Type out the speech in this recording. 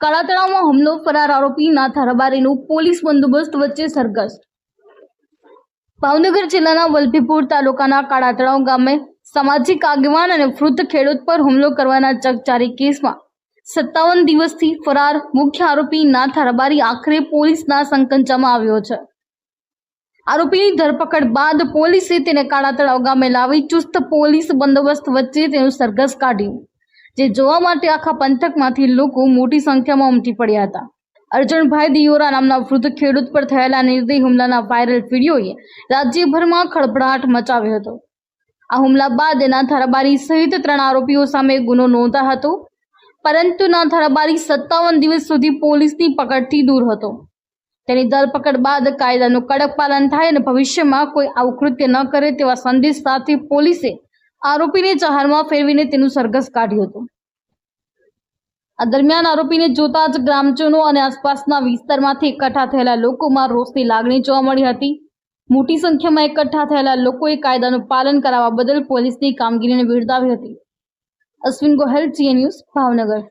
કાળાતળાવમાં હુમલો, ફરાર આરોપીના નાથા પોલીસ બંદોબસ્ત વચ્ચે સરઘસ. ભાવનગર જિલ્લાના વલભીપુર તાલુકાના કાળાતળાવ ગામે સામાજિક આગેવાન અને વૃદ્ધ ખેડૂત પર હુમલો કરવાના ચકચારી કેસમાં સત્તાવન દિવસથી ફરાર મુખ્ય આરોપી ના રબારી આખરે પોલીસના સંકંચામાં આવ્યો છે. આરોપીની ધરપકડ બાદ પોલીસે તેને કાળા તળાવ ગામે લાવી ચુસ્ત પોલીસ બંદોબસ્ત વચ્ચે તેનું સરઘસ કાઢ્યું. જે જોવા માટે આખા પંથકમાંથી લોકો મોટી સંખ્યામાં ઉમટી પડ્યા હતા. અર્જુનભાઈ દિયોરા નામના વૃદ્ધ ખેડૂત પર થયેલા નિર્દય હુમલાના વાયરલ વિડીયોએ રાજ્યભરમાં ખળભળાટ મચાવ્યો હતો. આ હુમલા બાદ એના થરાબારી સહિત ત્રણ આરોપીઓ સામે ગુનો નોંધા હતો, પરંતુ ના થરાબારી સત્તાવન દિવસ સુધી પોલીસની પકડથી દૂર હતો. તેની ધરપકડ બાદ કાયદાનું કડક પાલન થાય અને ભવિષ્યમાં કોઈ આવું કૃત્ય ન કરે તેવા સંદેશ સાથે પોલીસે આરોપીને ચહારમાં ફેરવીને તેનું સરઘસ કાઢ્યું હતું. આ દરમિયાન આરોપીને જોતા જ ગ્રામજનો અને આસપાસના વિસ્તારમાંથી એકઠા થયેલા લોકોમાં રોષની લાગણી જોવા મળી હતી. મોટી સંખ્યામાં એકઠા થયેલા લોકોએ કાયદાનું પાલન કરાવવા બદલ પોલીસની કામગીરીને બિરદાવી હતી. અશ્વિન ગોહેલ જીએ ન્યૂઝ ભાવનગર.